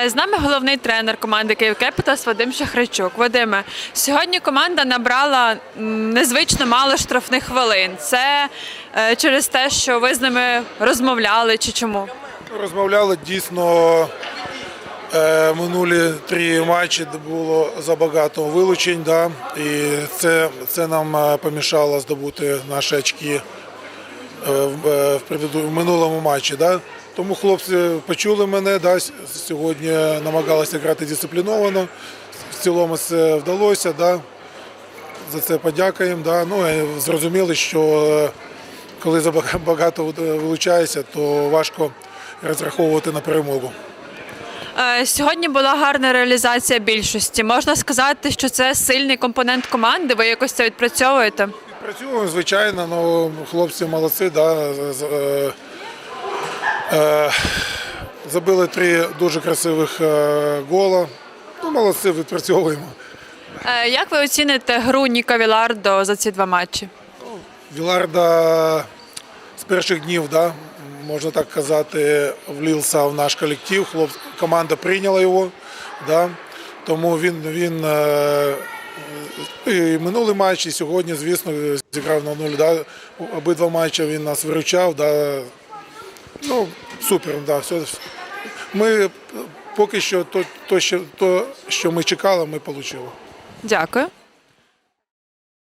Е, З нами головний тренер команди Київ Кепітас Вадим Шахричук. Вадиме, сьогодні команда набрала незвично мало штрафних хвилин. Це е, через те, що ви з ними розмовляли чи чому? Розмовляли дійсно е, минулі три матчі, було забагато вилучень, да, і це, це нам помішало здобути наші очки в, е, в, минулому матчі. Да. Тому хлопці почули мене, да, сьогодні намагалися грати дисципліновано. В цілому це вдалося. Да. За це подякуємо. Да. Ну, зрозуміли, що е, коли забагато вилучається, то важко розраховувати на перемогу. Е, Сьогодні була гарна реалізація більшості. Можна сказати, що це сильний компонент команди. Ви якось це відпрацьовуєте? Працюємо, звичайно, ну, хлопці молодці, да, е, е, забили три дуже красивих е, гола. Ну, молодці, відпрацьовуємо. Як ви оціните гру Ніка Вілардо за ці два матчі? Віларда з перших днів, да, можна так казати, влівся в наш колектив. Хлоп, команда прийняла його. Да, тому він, він і минулий матч, і сьогодні, звісно, зіграв на нуль. Да, обидва матчі він нас виручав. Да, ну, супер, да, все. Ми поки що то, то, що, то, що ми чекали, ми отримали. Дякую.